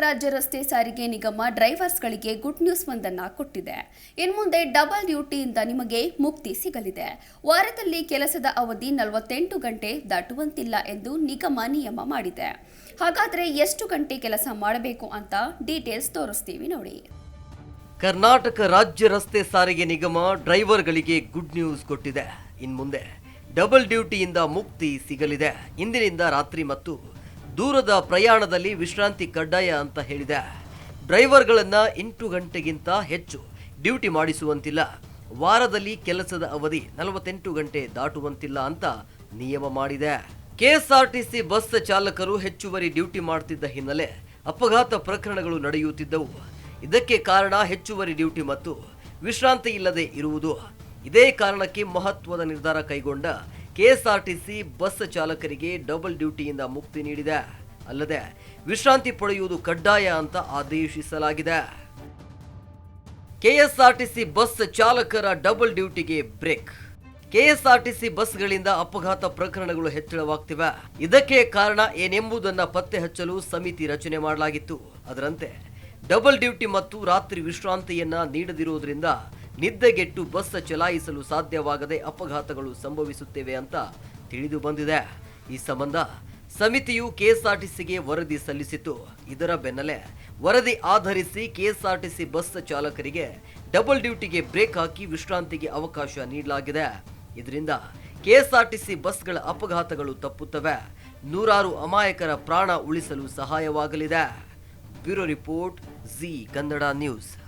ರಾಜ್ಯ ರಸ್ತೆ ಸಾರಿಗೆ ನಿಗಮ ಡ್ರೈವರ್ಸ್ಗಳಿಗೆ ಗುಡ್ ನ್ಯೂಸ್ ಒಂದನ್ನು ಕೊಟ್ಟಿದೆ. ಇನ್ಮುಂದೆ ಡಬಲ್ ಡ್ಯೂಟಿಯಿಂದ ನಿಮಗೆ ಮುಕ್ತಿ ಸಿಗಲಿದೆ. ವಾರದಲ್ಲಿ ಕೆಲಸದ ಅವಧಿ ನಲವತ್ತೆಂಟು ಗಂಟೆ ದಾಟುವಂತಿಲ್ಲ ಎಂದು ನಿಗಮ ನಿಯಮ ಮಾಡಿದೆ. ಹಾಗಾದರೆ ಎಷ್ಟು ಗಂಟೆ ಕೆಲಸ ಮಾಡಬೇಕು ಅಂತ ಡೀಟೇಲ್ಸ್ ತೋರಿಸ್ತೀವಿ ನೋಡಿ. ಕರ್ನಾಟಕ ರಾಜ್ಯ ರಸ್ತೆ ಸಾರಿಗೆ ನಿಗಮ ಡ್ರೈವರ್ಗಳಿಗೆ ಗುಡ್ ನ್ಯೂಸ್ ಕೊಟ್ಟಿದೆ. ಇನ್ಮುಂದೆ ಡಬಲ್ ಡ್ಯೂಟಿಯಿಂದ ಮುಕ್ತಿ ಸಿಗಲಿದೆ. ಇಂದಿನಿಂದ ರಾತ್ರಿ ಮತ್ತು ದೂರದ ಪ್ರಯಾಣದಲ್ಲಿ ವಿಶ್ರಾಂತಿ ಕಡ್ಡಾಯ ಅಂತ ಹೇಳಿದೆ. ಡ್ರೈವರ್ಗಳನ್ನು ಎಂಟು ಗಂಟೆಗಿಂತ ಹೆಚ್ಚು ಡ್ಯೂಟಿ ಮಾಡಿಸುವಂತಿಲ್ಲ. ವಾರದಲ್ಲಿ ಕೆಲಸದ ಅವಧಿ ನಲವತ್ತೆಂಟು ಗಂಟೆ ದಾಟುವಂತಿಲ್ಲ ಅಂತ ನಿಯಮ ಮಾಡಿದೆ. ಕೆಎಸ್ಆರ್ಟಿಸಿ ಬಸ್ ಚಾಲಕರು ಹೆಚ್ಚುವರಿ ಡ್ಯೂಟಿ ಮಾಡ್ತಿದ್ದ ಹಿನ್ನೆಲೆ ಅಪಘಾತ ಪ್ರಕರಣಗಳು ನಡೆಯುತ್ತಿದ್ದವು. ಇದಕ್ಕೆ ಕಾರಣ ಹೆಚ್ಚುವರಿ ಡ್ಯೂಟಿ ಮತ್ತು ವಿಶ್ರಾಂತಿ ಇಲ್ಲದೆ ಇರುವುದು. ಇದೇ ಕಾರಣಕ್ಕೆ ಮಹತ್ವದ ನಿರ್ಧಾರ ಕೈಗೊಂಡ ಕೆಎಸ್ಆರ್ಟಿಸಿ ಬಸ್ ಚಾಲಕರಿಗೆ ಡಬಲ್ ಡ್ಯೂಟಿಯಿಂದ ಮುಕ್ತಿ ನೀಡಿದೆ. ಅಲ್ಲದೆ ವಿಶ್ರಾಂತಿ ಪಡೆಯುವುದು ಕಡ್ಡಾಯ ಅಂತ ಆದೇಶಿಸಲಾಗಿದೆ. ಕೆಎಸ್ಆರ್ಟಿಸಿ ಬಸ್ ಚಾಲಕರ ಡಬಲ್ ಡ್ಯೂಟಿಗೆ ಬ್ರೇಕ್. ಕೆಎಸ್ಆರ್ಟಿಸಿ ಬಸ್ಗಳಿಂದ ಅಪಘಾತ ಪ್ರಕರಣಗಳು ಹೆಚ್ಚಳವಾಗ್ತಿವೆ. ಇದಕ್ಕೆ ಕಾರಣ ಏನೆಂಬುದನ್ನು ಪತ್ತೆ ಹಚ್ಚಲು ಸಮಿತಿ ರಚನೆ ಮಾಡಲಾಗಿತ್ತು. ಅದರಂತೆ ಡಬಲ್ ಡ್ಯೂಟಿ ಮತ್ತು ರಾತ್ರಿ ವಿಶ್ರಾಂತಿಯನ್ನ ನೀಡದಿರುವುದರಿಂದ ನಿದ್ದೆಗೆಟ್ಟು ಬಸ್ ಚಲಾಯಿಸಲು ಸಾಧ್ಯವಾಗದೆ ಅಪಘಾತಗಳು ಸಂಭವಿಸುತ್ತಿವೆ ಅಂತ ತಿಳಿದು ಬಂದಿದೆ. ಈ ಸಂಬಂಧ ಸಮಿತಿಯು ಕೆಎಸ್ಆರ್ಟಿಸಿಗೆ ವರದಿ ಸಲ್ಲಿಸಿತು ಇದರ ಬೆನ್ನಲ್ಲೇ ವರದಿ ಆಧರಿಸಿ ಕೆಎಸ್ಆರ್ಟಿಸಿ ಬಸ್ ಚಾಲಕರಿಗೆ ಡಬಲ್ ಡ್ಯೂಟಿಗೆ ಬ್ರೇಕ್ ಹಾಕಿ ವಿಶ್ರಾಂತಿಗೆ ಅವಕಾಶ ನೀಡಲಾಗಿದೆ. ಇದರಿಂದ ಕೆಎಸ್ಆರ್ಟಿಸಿ ಬಸ್ಗಳ ಅಪಘಾತಗಳು ತಪ್ಪುತ್ತವೆ. ನೂರಾರು ಅಮಾಯಕರ ಪ್ರಾಣ ಉಳಿಸಲು ಸಹಾಯವಾಗಲಿದೆ. Bureau report Zee Kannada news.